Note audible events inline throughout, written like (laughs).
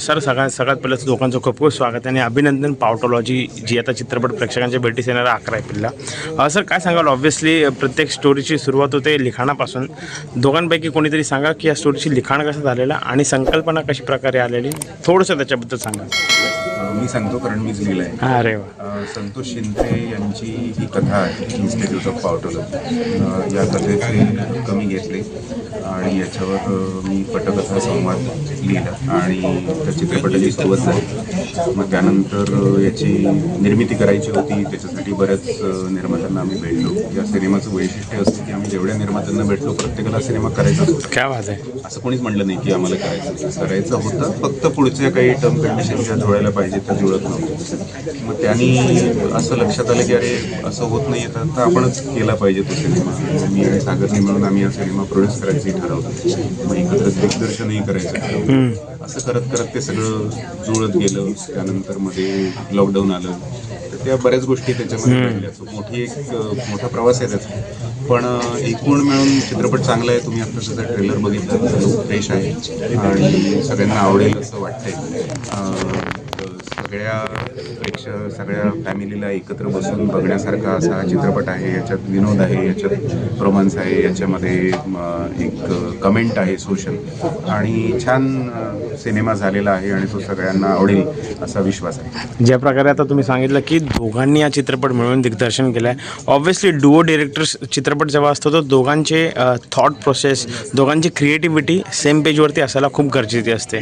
Sir सगळ्यात सगळ्यात पहिलं दोघांचं खूप खूप स्वागत आहे आणि अभिनंदन पावटॉलॉजी जी आता चित्रपट प्रेक्षकांच्या भेटीस येणारा अकरा एप्रिलला. सर काय सांगाल? ऑब्व्हियसली प्रत्येक स्टोरीची सुरुवात होते लिखाणापासून. दोघांपैकी कोणीतरी सांगा की या स्टोरीची लिखाण कसं झालेलं आणि संकल्पना कशी प्रकारे आलेली? थोडंसं त्याच्याबद्दल सांगा मी सांगतो कारण मीच लिहिलं आहे. अरे वा. अ, संतोष शिंदे यांची ही कथा आहे इन्स्टिट्यूट ऑफ पावटॉलॉजी या कथेचे कमी घेतले आणि याच्यावर अ, मी पटकथा संवाद लिहिला आणि त्या चित्रपटाची सुरुवात झाली. मग त्यानंतर याची निर्मिती करायची होती. त्याच्यासाठी बऱ्याच निर्मात्यांना आम्ही भेटलो. या सिनेमाचं वैशिष्ट्य असतं की आम्ही जेवढ्या निर्मात्यांना भेटलो प्रत्येकाला सिनेमा करायचाच होता काय बात आहे. असं कोणीच म्हणलं नाही की आम्हाला करायचं करायचं होतं फक्त पुढच्या काही टर्म कंडिशन ज्या जुळायला पाहिजे त्या जुळत नव्हत्या. मग त्यांनी असं लक्षात आलं की अरे असं होत नाही तर आपणच केला पाहिजे तो सिनेमा. मी आणि सागरने मिळून आम्ही हा सिनेमा प्रोड्यूस करायचंही ठरवलं. मग एकत्र दिग्दर्शनही करायचं असं करत करत ते सगळं जुळत गेलं. त्यानंतरमध्ये लॉकडाऊन आलं. तर त्या बऱ्याच गोष्टी त्याच्यामध्ये घडल्या. मोठी एक मोठा प्रवास आहे त्याचा. पण एकूण मिळून चित्रपट चांगला आहे तुम्ही आता त्याचा ट्रेलर बघितला. फ्रेश आहे. आणि सगळ्यांना आवडेल असं वाटतंय. सगळ्या प्रेक्षक सगळ्या फॅमिलीला एकत्र बसून बघण्यासारखा असा हा चित्रपट आहे. याच्यात विनोद आहे याच्यात रोमांस आहे याच्यामध्ये एक कमेंट आहे सोशल. आणि छान सिनेमा झालेला आहे आणि तो सगळ्यांना आवडेल असा विश्वास आहे. ज्या प्रकारे आता तुम्ही सांगितलं की दोघांनी हा चित्रपट मिळून दिग्दर्शन केलं आहे ऑब्व्हियसली डुओ डिरेक्टर्स चित्रपट जेव्हा असतो तर दोघांचे थॉट प्रोसेस दोघांची क्रिएटिव्हिटी सेम पेजवरती असायला खूप गरजेची असते.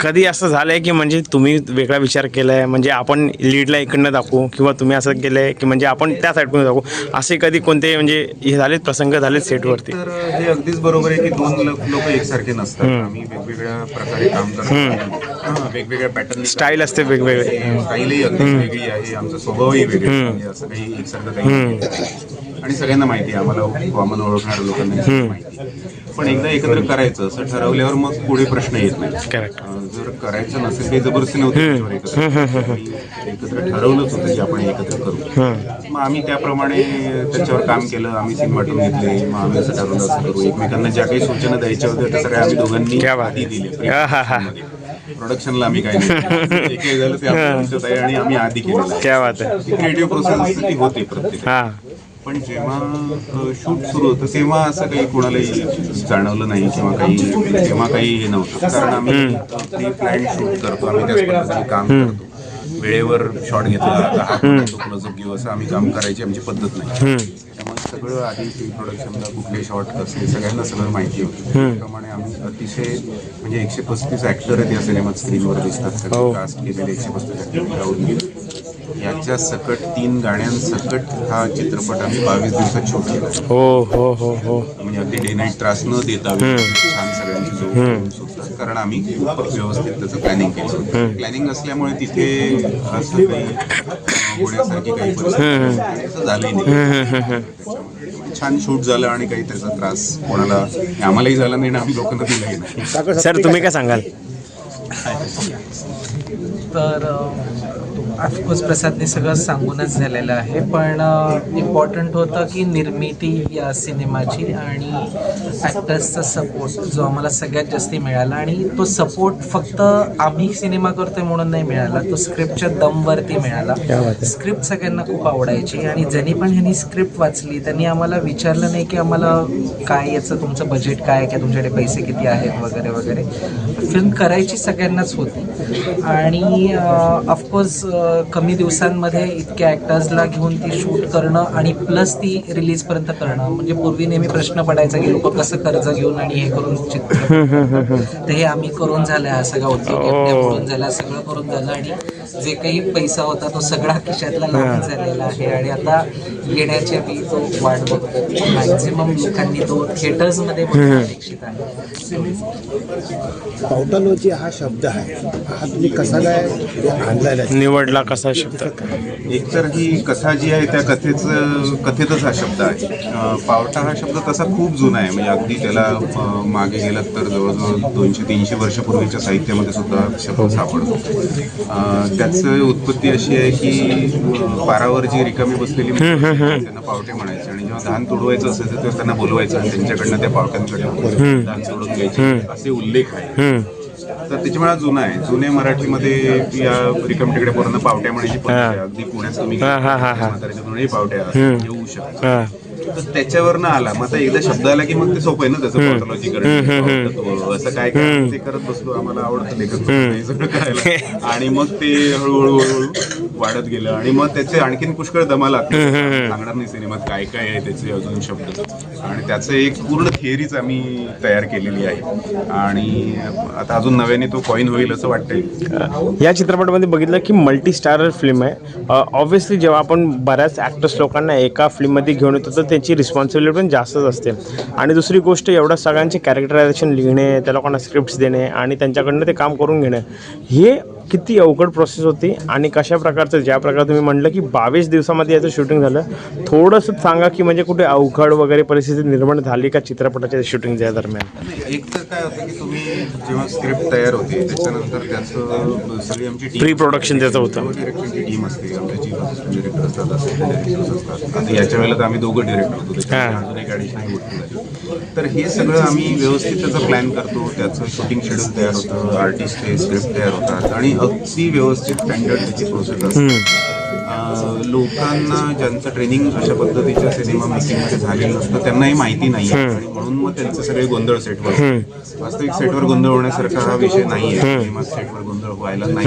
कधी असं झालं आहे की म्हणजे तुम्ही वेगळ्या विचार केला आहे म्हणजे आपण लीडला इकडनं दाखवू किंवा तुम्ही असं केलं आहे की म्हणजे आपण त्या साईडकडून दाखवू असे कधी कोणते म्हणजे हे झालेत प्रसंग झालेत सेटवरती तर हे अगदीच बरोबर आहे की दोन लोक एकसारखे नसतात. आम्ही वेगवेगळ्या प्रकारे काम करतो हां, वेगवेगळ्या पॅटर्न स्टाईल असते वेगवेगळे. स्टाईलही अगदी वेगळी आहे. आमचा स्वभावही वेगळा आहे. असं काही एकसारखं काही नाही. आणि सगळ्यांना माहिती आहे. आम्हाला कॉमन ओळखणाऱ्या लोकांना माहिती. पण एकदा एकत्र करायचं असं ठरवल्यावर मग पुढे प्रश्न येत नाही. जर करायचं नसेल काही जबरदस्ती नव्हती एकत्र. ठरवलंच होतं की आपण एकत्र करू. मग आम्ही त्याप्रमाणे त्याच्यावर काम केलं आम्ही सीन वाटून घेतले मग आम्ही असं ठरवलं असं करू. एकमेकांना ज्या काही सूचना द्यायच्या होत्या त्या सगळ्या आम्ही दोघांनी क्या आधी. दिल्या. प्रोडक्शनला आम्ही काही झालं ते आणि आम्ही आधी क्या आहे. क्रिएटिव्ह प्रोसेस होते प्रत्येक हां. पण जेव्हा शूट सुरू होतं तेव्हा असं काही कोणालाही जाणवलं नाही किंवा काही तेव्हा काही हे नव्हतं. कारण आम्ही प्लॅन शूट करतो आम्ही त्याच पद्धतीने काम करतो. वेळेवर शॉट घेतला हा घेऊ असं आम्ही काम करायची आमची पद्धत नाही. त्यामुळे सगळं आधी प्री प्रोडक्शनला कुठले शॉट कसे सगळ्यांना सगळं माहिती होतं. त्याप्रमाणे आम्ही अतिशय म्हणजे एकशे पस्तीस ऍक्टर आहेत या सिनेमात स्क्रीनवर दिसतात. कास्ट केलेले एकशे पस्तीस ऍक्टर राहून गेले. याच्या सकट तीन गाण्यांसकट हा चित्रपट आम्ही बावीस दिवसात शूट केला. हो हो हो हो. म्हणजे अगदी डे नाईट त्रास न देता छान सगळ्यांची जोड सुद्धा कारण आम्ही खूप व्यवस्थित त्याचं प्लॅनिंग केलं. प्लॅनिंग असल्यामुळे तिथे असं काही होण्यासारखी काही परिस्थिती असं झालंही नाही. छान शूट झालं आणि काही त्याचा त्रास कोणाला आम्हालाही झाला नाही आणि आम्ही लोकांना दिलाही नाही. सर तुम्ही काय सांगाल? (laughs) तर ऑफकोर्स प्रसादने सगळं सांगूनच झालेलं आहे. पण इम्पॉर्टंट होतं की निर्मिती या सिनेमाची आणि ॲक्टर्सचा सपोर्ट जो आम्हाला सगळ्यात जास्ती मिळाला. आणि तो सपोर्ट फक्त आम्ही सिनेमा करतोय म्हणून नाही मिळाला तो स्क्रिप्टच्या दमवरती मिळाला. स्क्रिप्ट सगळ्यांना खूप आवडायची आणि ज्यांनी पण ह्यांनी स्क्रिप्ट वाचली त्यांनी आम्हाला विचारलं नाही की आम्हाला काय याचं तुमचं बजेट काय काय तुमच्याकडे पैसे किती आहेत वगैरे वगैरे. फिल्म करायची सगळ्यांनाच होती. आणि ऑफकोर्स कमी दिवसांमध्ये इतक्या ॲक्टर्सला घेऊन ती शूट करणं आणि प्लस ती रिलीजपर्यंत करणं. म्हणजे पूर्वी नेहमी प्रश्न पडायचा की लोक कसं कर्ज घेऊन आणि हे करून चित्र तर हे आम्ही करून झालं हा सगळा उद्योग करून झाला सगळं करून झालं आणि जे काही पैसा होता तो सगळा खिशातला लावून झालेला आहे. आणि आता येण्याची आम्ही तो वाट बघतो मॅक्झिमम लोकांनी तो थिएटर्समध्ये अपेक्षित आहे. हा शब्द आहे हा तुम्ही कसा काय आणलाय निवडला कसा शब्द? एकतर ही कथा जी आहे त्या कथेचं कथेतच हा शब्द आहे. पावटा हा शब्द तसा खूप जुना आहे. म्हणजे अगदी त्याला मागे गेलात तर जवळजवळ दोनशे तीनशे वर्षापूर्वीच्या साहित्यामध्ये सुद्धा शब्द सापडतो. त्याचं उत्पत्ती अशी आहे की पारावर जी रिकामी बसलेली त्यांना पावटे म्हणायचे. आणि जेव्हा धान तुडवायचं असेल तर त्यांना बोलवायचं आणि त्यांच्याकडनं त्या पावट्यांकडनं धान सोडून घ्यायचे. असे उल्लेख आहे तर त्याच्यामुळे हा जुना आहे. जुने मराठीमध्ये या रिकम तिकडे पोरांना पावट्या म्हणायची पद्धत आहे. अगदी पुण्यात तुम्ही हा, हा, हा, हा. म्हाताऱ्याच्या पावट्या येऊ शकतात. हां. तर त्याच्यावरनं आला. मग आता एकदा शब्द आला की मग ते सोपं आहे ना त्याचं करणं. असं काय काय ते करत बसलो. आम्हाला आवडतं लेखक हे सगळं करायला. (laughs) आणि मग ते हळूहळू हळूहळू वाढत गेलं. आणि मग त्याचे आणखीन पुष्कळ दमा लागतो सांगणार नाही सिनेमात काय काय आहे त्याचे अजून शब्द. आणि त्याचं एक पूर्ण थिअरीच आम्ही तयार केलेली आहे. आणि आता अजून नव्याने तो कॉईन होईल असं वाटतंय. या चित्रपटामध्ये बघितलं की मल्टी स्टारर फिल्म आहे ऑब्व्हियसली जेव्हा आपण बऱ्याच ॲक्टर्स लोकांना एका फिल्ममध्ये घेऊन येतो तर त्याची रिस्पॉन्सिबिलिटी पण जास्तच असते. आणि दुसरी गोष्ट एवढ्या सगळ्यांचे कॅरेक्टरायझेशन लिहिणे त्या लोकांना स्क्रिप्ट्स देणे आणि त्यांच्याकडनं ते काम करून घेणं हे किती अवघड प्रोसेस होती आणि कशा प्रकारचं ज्या प्रकारे तुम्ही म्हटलं की बावीस दिवसामध्ये याचं शूटिंग झालं थोडंसं सांगा की म्हणजे कुठे अवघड वगैरे परिस्थिती निर्माण झाली का चित्रपटाच्या शूटिंगच्या दरम्यान? नाही, एक तर काय होतं की तुम्ही जेव्हा स्क्रिप्ट तयार होते त्याच्यानंतर त्याचं सगळी आमची team- प्री प्रोडक्शन त्याचं होतं. डिरेक्टरची टीम असते आमच्या चीफ असिस्टंट डिरेक्टर असतात assistant directors असतात. आता याच्या वेळेला तर आम्ही दोघं डिरेक्टर होतो त्याच्यामुळे अजून एक ॲडिशनल गोष्ट झाली तर हे सगळं आम्ही व्यवस्थित त्याचं प्लॅन करतो त्याचं शूटिंग शेड्यूल तयार होतं आर्टिस्ट ते स्क्रिप्ट तयार होतात आणि अगदी व्यवस्थित स्टँडर्ड त्याची प्रोसेस असते. लोकांना ज्यांचं ट्रेनिंग अशा पद्धतीच्या सिनेमा मेकिंगमध्ये झालेलं नसतं त्यांनाही माहिती नाही आहे आणि म्हणून मग त्यांचे सगळे गोंधळ सेटवर वास्तविक सेटवर गोंधळ होण्यासारखा हा विषय नाही आहे सिनेमात सेटवर गोंधळ व्हायला नाही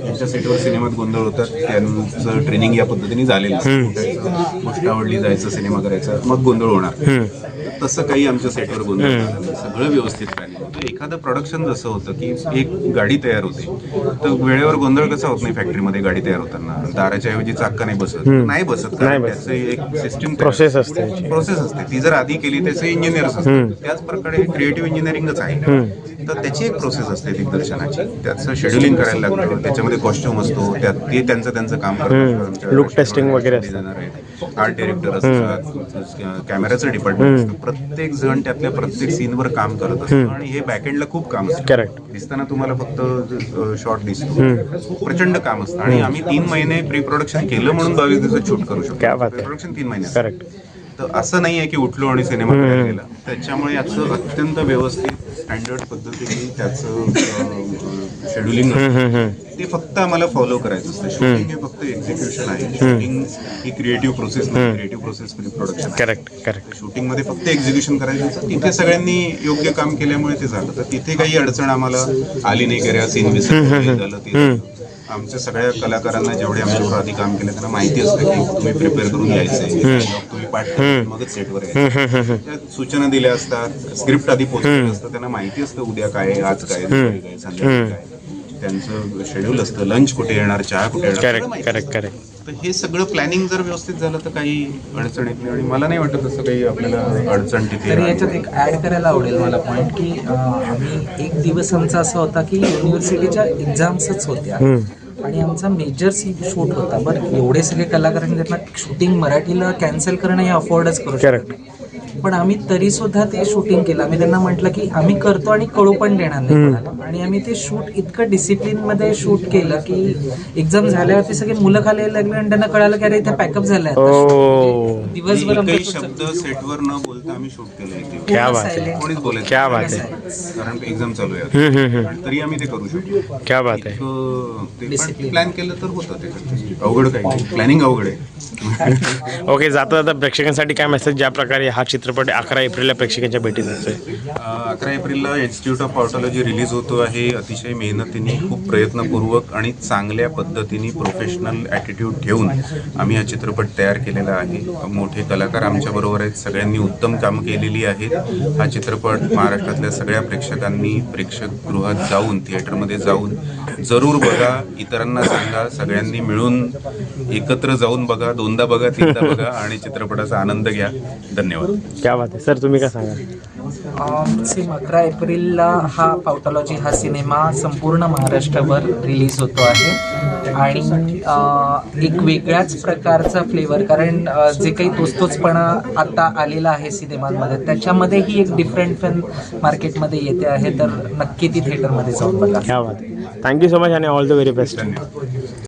त्यांच्या सेटवर सिनेमात गोंधळ होतात त्यांचं ट्रेनिंग या पद्धतीने झालेलं असतं. कुठायचं, गोष्ट आवडली जायचं सिनेमा करायचा मग गोंधळ होणार. तसं काही आमच्या सेटवर गोंधळ. सगळं व्यवस्थित होतं एखादं प्रोडक्शन जसं होतं की एक गाडी तयार होते तर वेळेवर गोंधळ कसा होत नाही फॅक्टरीमध्ये गाडी तयार होताना? दाराच्या ऐवजी चाक्का नाही बसत? नाही बसत कारण त्याचं एक सिस्टम Process असते. प्रोसेस असते. ती जर आधी केली त्याचे इंजिनियर्स असतात. त्याच प्रकारे क्रिएटिव्ह इंजिनिअरिंगच आहे. तर त्याची एक प्रोसेस असते दिग्दर्शनाची त्याचं शेड्युलिंग करायला लागतं त्याच्यामध्ये कॉस्ट्युम असतो त्यात ते त्यांचं त्यांचं काम करतात Look testing वगैरे. आर्ट डिरेक्टर असतात कॅमेराचं डिपार्टमेंट असतं. प्रत्येक जण त्यातल्या प्रत्येक सीनवर काम करत असतो आणि हे बॅकएंडला खूप काम असतं. करेक्ट दिसताना तुम्हाला फक्त शॉर्ट दिसतो. प्रचंड काम असतं. आणि आम्ही तीन महिने प्री प्रोडक्शन केलं म्हणून बावीस दिवसात शूट करू शकतो. प्री. प्रोडक्शन तीन महिने करेक्ट तर असं नाही आहे की उठलो आणि सिनेमा गेला. त्याच्यामुळे याचं अत्यंत व्यवस्थित स्टँडर्ड पद्धतीने त्याचं शेड्युलिंग ते फक्त आम्हाला फॉलो करायचं असतं. शूटिंग हे फक्त एक्झिक्युशन आहे. शूटिंग ही क्रिएटिव्ह प्रोसेस नाही. Creative process pre production correct correct शूटिंगमध्ये फक्त एक्झिक्युशन करायचं असतं. तिथे सगळ्यांनी योग्य काम केल्यामुळे ते झालं. तर तिथे काही अडचण आम्हाला आली नाही की सीन झालं ते. आमच्या सगळ्या कलाकारांना जेवढे आमच्यावर आधी काम केलं त्यांना माहिती असतं की तुम्ही प्रिपेअर करून यायचे तुम्ही पाठ मगच सेटवर यायचं. सूचना दिल्या असतात स्क्रिप्ट आधी पोहोचलेलं असतं त्यांना माहिती असतं उद्या काय आज काय काय संध्याकाळी काय त्यांचं शेड्यूल असतं लंच कुठे येणार चहा कुठे येणार करेक्ट करेक्ट करेक्ट तर हे सगळं प्लॅनिंग जर व्यवस्थित झालं तर काही अडचण येत नाही आणि मला नाही वाटत असं काही आपल्याला अडचण तिथे तरी. याच्यात एक ऍड करायला आवडेल मला पॉईंट की आम्ही एक दिवस आमचा असा होता की युनिव्हर्सिटीच्या एक्झाम्सच होत्या आणि आमचा मेजर सी शूट होता बरं एवढे सगळे कलाकारांनी त्यांना शूटिंग मराठीला कॅन्सल करणं हे अफोर्डच करू शकत. नाही. पण आम्ही तरी सुद्धा ते शूटिंग केलं. आम्ही त्यांना म्हटलं की आम्ही करतो आणि कळू पण देणार नाही आणि आम्ही ते शूट इतकं डिसिप्लिनमध्ये शूट केलं की एक्झाम झाल्यावरती सगळे मुलं खाली यायला लागले आणि त्यांना कळालं की अरे इथे पॅकअप झालंय दिवसभर आमचं शब्द सेटवर न बोलता आम्ही शूट केलं. क्या बात आहे. silent. कोणीच बोलायचं क्या नाही. बात आहे. कारण एक्झाम चालू आहे तरी आम्ही ते करू शकतो. क्या बात आहे. ते प्लॅन केलं तर होतं त्याच्यात. अवघड काही प्लॅनिंग अवघड आहे. (laughs) ओके जाता जाता प्रेक्षकांसाठी काय मेसेज ज्या प्रकारे हा चित्रपट अकरा एप्रिलला प्रेक्षकांच्या भेटीत आहे अकरा एप्रिलला इन्स्टिट्यूट ऑफ ऑर्टॉलॉजी रिलीज होतो आहे. अतिशय मेहनतीने खूप प्रयत्नपूर्वक आणि चांगल्या पद्धतीने प्रोफेशनल ॲटिट्यूड ठेवून आम्ही हा चित्रपट तयार केलेला आहे. मोठे कलाकार आमच्याबरोबर आहेत. सगळ्यांनी उत्तम कामं केलेली आहेत. हा चित्रपट महाराष्ट्रातल्या सगळ्या प्रेक्षकांनी प्रेक्षकगृहात जाऊन थिएटरमध्ये जाऊन जरूर बघा. इतरांना सांगा. सगळ्यांनी मिळून एकत्र जाऊन बघा. दोनदा बघा तीनदा बघा आणि चित्रपटाचा आनंद घ्या. धन्यवाद. क्या बात आहे सर तुम्ही काय सांगा? सेम अकरा एप्रिलला हा पावटॉलॉजी हा सिनेमा संपूर्ण महाराष्ट्रावर रिलीज होतो आहे. आणि अं, एक वेगळ्याच प्रकारचा फ्लेवर कारण अं, जे काही तोच तोचपणा आता आलेला आहे सिनेमांमध्ये त्याच्यामध्ये ही एक डिफरंट फिल्म मार्केटमध्ये येते आहे तर नक्की ती थिएटरमध्ये जाऊन बघा. क्या बात आहे थँक्यू सो मच आणि ऑल द व्हेरी बेस्ट